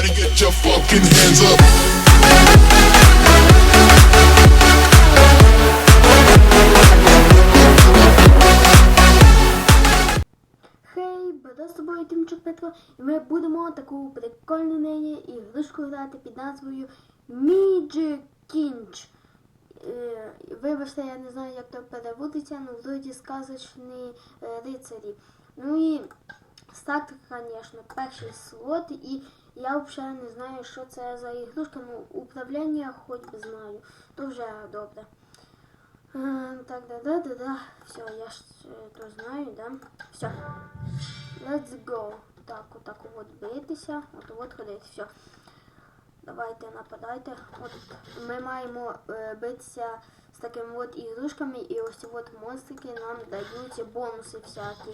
Everybody get your fucking hands up. І ми будемо таку прикольну нині ігрушку грати під назвою Magic Kinch. Е, Вибачте, я не знаю, як то переводиться, але вроді сказочні е, рицарі. Ну і старт, звісно, перший слот, і я взагалі не знаю, що це за ігрушка, ну управління хоч би знаю, то вже добре. Е, Так, да, да, да, да. Все, я ж е, то знаю, да. Все. Let's go. Так, отак от битися. От от ходить. Все. Давайте нападайте. От ми маємо е, битися з такими от ігрушками, і ось от монстрики нам дають бонуси всякі.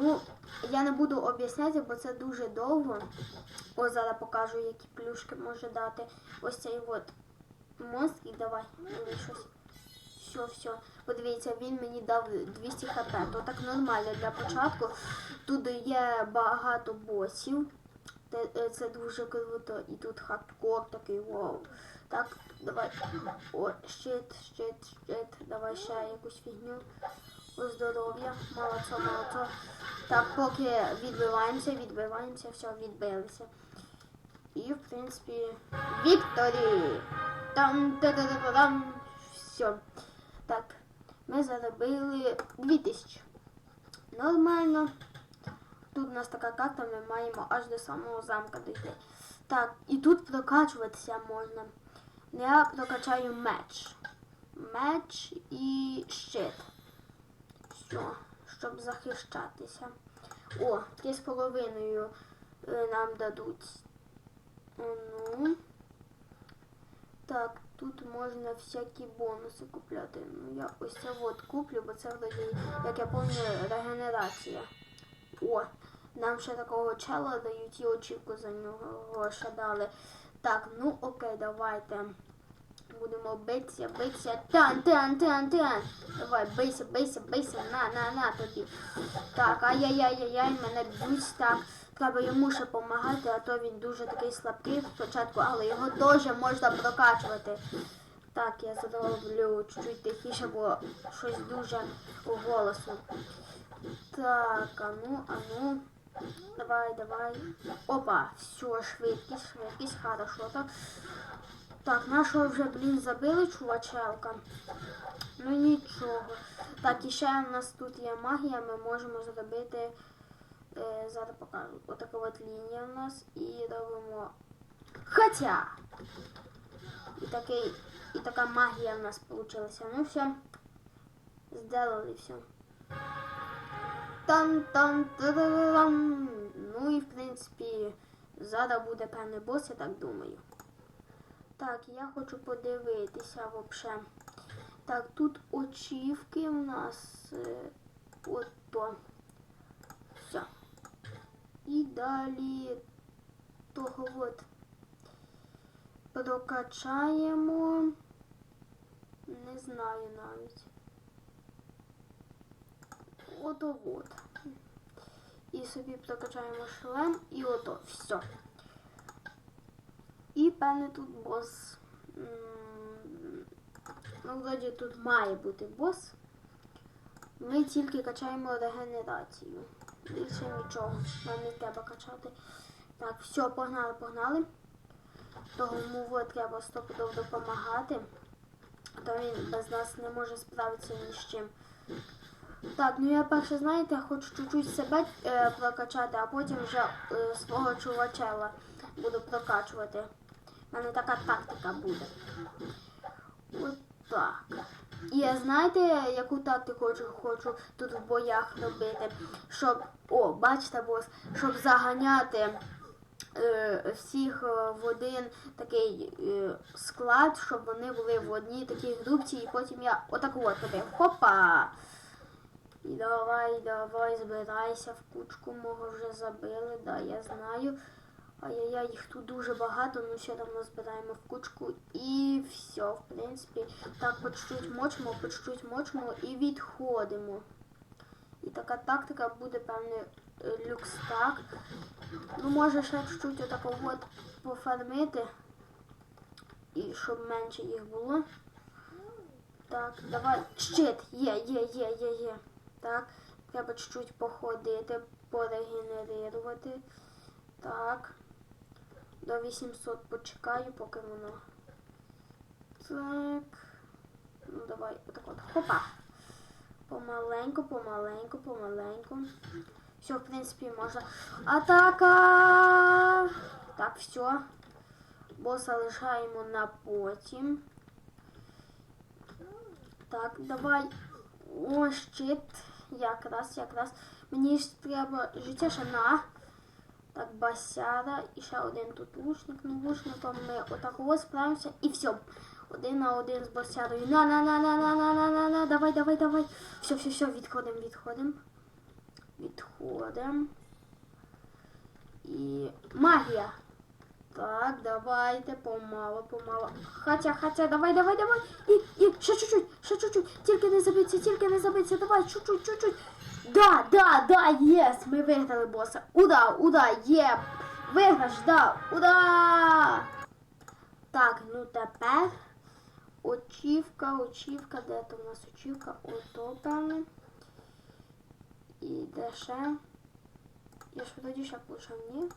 Ну, я не буду об'ясняти, бо це дуже довго. Ось зараз покажу, які плюшки може дати. Ось цей от монстрик, давай, мені щось. Все, все. Подивіться, він мені дав 200 хп. То так нормально для початку. Тут є багато босів. Е, Це дуже круто. І тут хардкор такий вау. Так, давай. О, щит, щит, щит. Давай ще якусь фігню. Здоров'я. Молодцо, молодцо. Так, поки відбиваємося, відбиваємося, все, відбилися. І, в принципі, Вікторі! Там, та та та там Все. Так, ми заробили 2000. Нормально. Тут у нас така карта, ми маємо аж до самого замка дійти. Так, і тут прокачуватися можна. Я прокачаю меч. Меч і щит. Щоб захищатися. О, три з половиною е, нам дадуть. Ну. Так, тут можна всякі бонуси купляти. Ну, я ось це от куплю, бо це вроді, як я пам'ятаю, регенерація. О, нам ще такого чела дають і очівку за нього ще дали. Так, ну окей, давайте. Будемо битися, битися. Тан, тан, тан, тан. Давай, бийся, бийся, бийся. На, на, на тобі. Так, ай-яй-яй-яй, мене б'ють так. Треба йому ще допомагати, а то він дуже такий слабкий спочатку, але його теж можна прокачувати. Так, я зроблю чуть-чуть тихіше, бо щось дуже голосно. Так, а ну, а ну. Давай, давай. Опа, все, швидкість, швидкість, хорошо так. Так, нашого вже, блін, забили чувачелка. Ну нічого. Так, і ще у нас тут є магія, ми можемо зробити. Е, зараз покажу. Отака от лінія у нас. І робимо. Хоча! І такий, і така магія в нас вийшла. Ну все. Сделали все. там там там Ну і в принципі, зараз буде певний бос, я так думаю. Так, я хочу подивитися взагалі. Так, тут очівки у нас е, ото. Все. І далі того от прокачаємо. Не знаю навіть. Ото от. І собі прокачаємо шлем і ото. Все. І певне тут бос. Ну, вроді тут має бути бос. Ми тільки качаємо регенерацію. Більше нічого. Нам не треба качати. Так, все, погнали, погнали. Тому треба стопудов допомагати. То він без нас не може справитися ні з чим. Так, ну я перше, знаєте, хочу чуть-чуть себе е, прокачати, а потім вже е, свого чувачела буду прокачувати. У мене така тактика буде. От так. І знаєте, яку тактику хочу, хочу тут в боях робити? Щоб, о, бачите, бос, щоб заганяти е, всіх е, в один такий е, склад, щоб вони були в одній такій групці, і потім я отак от робив. Хопа! І давай, давай, збирайся в кучку, мого вже забили, да, я знаю. Ай-яй-яй, їх тут дуже багато, ну все давно збираємо в кучку і все, в принципі. Так, по чуть-чуть мочимо, по чуть-чуть мочимо і відходимо. І така тактика буде, певне, е, люкс так. Ну, може ще чуть-чуть отако от пофармити. І щоб менше їх було. Так, давай. Щит! Є, є, є, є, є. Так. Треба чуть-чуть походити, порегенерувати. Так. До 800 почекаю, поки воно. Так. Ну давай, отак от. Хопа. Помаленьку, помаленьку, помаленьку. Все, в принципі, можна. Атака! Так, все. Боса лишаємо на потім. Так, давай. О, щит. Якраз, якраз. Мені ж треба життя ще на. Так, басяра. І ще один тут лучник. Ну, лучником ми отак ось справимося. І все. Один на один з басярою. На, на, на, на, на, на, на, на, на. Давай, давай, давай. Все, все, все, відходимо, відходимо. Відходимо. І магія. Так, давайте, помало, помало. Хотя, хотя, давай, давай, давай. І, і, ще чуть-чуть, ще чуть-чуть. Тільки не забиться, тільки не забиться. Давай, чуть-чуть, чуть-чуть. Да, да, да, єс, ми виграли боса. Уда, уда, є. Виграш, да, уда. Так, ну тепер очівка, очівка, де то у нас очівка? Ото, певне. І де ще? Я ж вроді ще пушав, ні?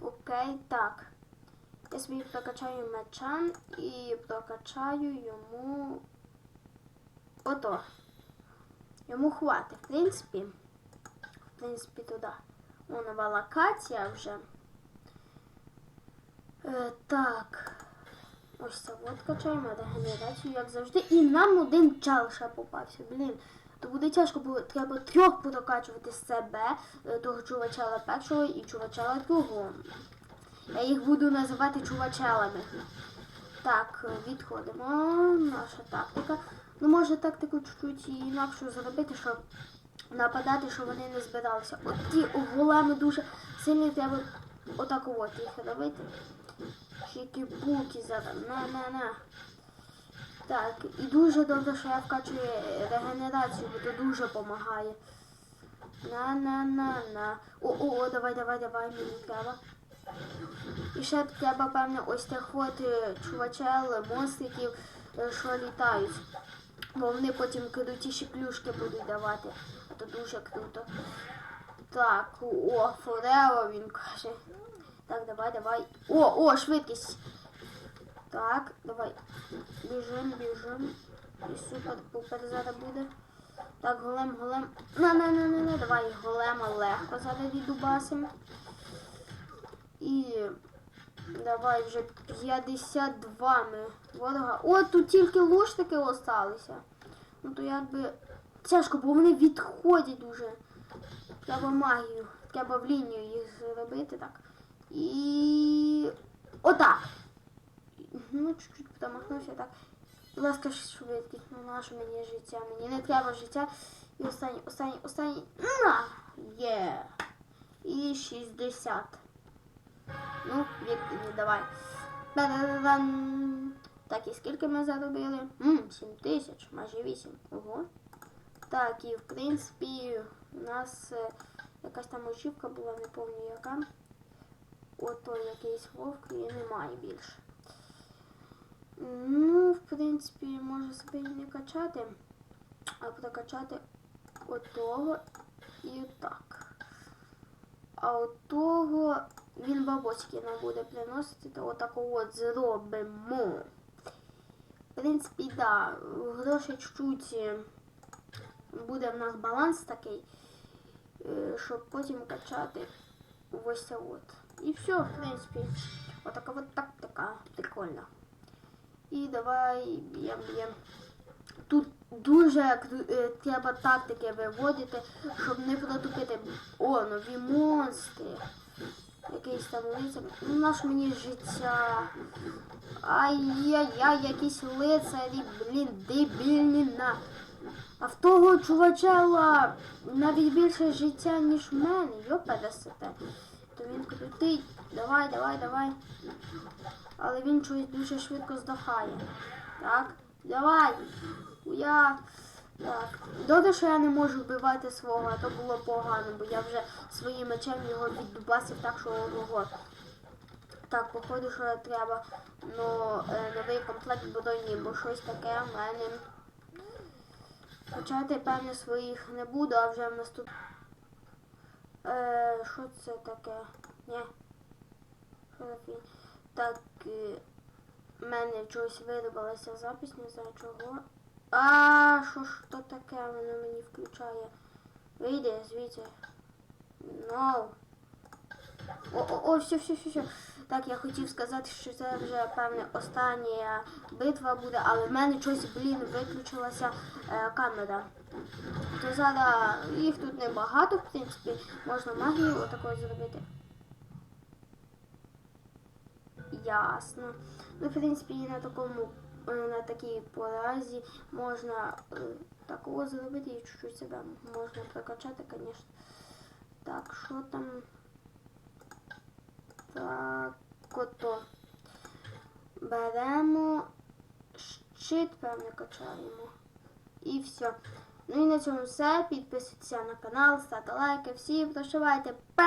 Окей, так. Я собі прокачаю мечан і прокачаю йому ото. Йому хватить, в принципі. В принципі, туди. О, нова локація вже. Е, так. Ось це от качаємо регенерацію, як завжди. І нам один чал ще попався. Блін. То буде тяжко, бо треба трьох прокачувати з себе, е, того чувачала першого і чувачала другого. Я їх буду називати чувачалами. Так, е, відходимо. Наша тактика. Ну, може тактику чуть-чуть інакшу зробити, щоб нападати, щоб вони не збиралися. От ті големи дуже сильні, треба отак от їх робити. Чики-пуки зараз. На-на-на. Так, і дуже добре, що я вкачую регенерацію, бо то дуже допомагає. На-на-на-на. О-о, давай, давай, давай, мені треба. І ще треба, певно, ось тих от е, чувачел, монстриків, е, що літають. Бо вони потім крутіші плюшки будуть давати. То дуже круто. Так, о, Форео він каже. Так, давай, давай. О, о, швидкість. Так, давай. Біжим, біжим. І супер пупер зараз буде. Так, голем, голем. На, на, на, на, на. Давай голема легко зараз віддубасимо. І давай вже 52 ми ворога. О, тут тільки луштики осталися. Ну то якби тяжко, бо вони відходять дуже. Треба магію. Треба в лінію їх зробити так. І отак. Ну, чуть-чуть промахнувся так. Будь ласка, швидкість, ну наше мені життя. Мені не треба життя. І останній, останній, останній. На! Є. І 60. Ну, відповідь, давай. Ба-да-да-дам. Так, і скільки ми заробили? Мм, 7 тисяч, майже 8. Ого. Так, і в принципі у нас е, якась там очівка була, не пам'ятаю яка. Ото якийсь вовк і немає більше. Ну, в принципі, можу собі не качати, а прокачати отого і отак. А отого він бабочки нам буде приносити, то отаку от зробимо. В принципі, да, гроші чуть-чуть е, буде в нас баланс такий, е, щоб потім качати ось це от. І все, в принципі, отака от тактика прикольна. І давай б'єм, б'єм. Тут дуже е, треба тактики виводити, щоб не протупити. О, нові монстри. Якийсь там лицар. Ну, наш мені життя. Ай-яй-яй, якісь лицарі, блін, дебільні на. А в того чувачела навіть більше життя, ніж в мене, йо пересете. То він крутий. Давай, давай, давай. Але він чогось дуже швидко здохає. Так, давай. Я. Так. Добре, що я не можу вбивати свого, а то було погано, бо я вже своїм мечем його віддубасив так, що ого. Так, походу, що треба ну, е, новий комплект броні, бо щось таке в мене. Почати, певне, своїх не буду, а вже в нас тут. Е, що це таке? Ні. Що фігня? Так, е, в мене чогось вирубилася запись, не знаю чого. А, що ж то таке воно мені включає? Вийди звідси. No. О, о, о, все, все, все, все. Так, я хотів сказати, що це вже певне остання битва буде, але в мене щось, блін, виключилася е, камера. То зараз їх тут небагато, в принципі, можна магію отакою зробити. Ясно. Ну, в принципі, і на такому на такій поразі можна е, такого зробити і чуть-чуть себе можна прокачати, звісно. Так, що там? Так, ото. Беремо щит, певне, качаємо. І все. Ну і на цьому все. Підписуйтесь на канал, ставте лайки. Всім прощавайте. Па!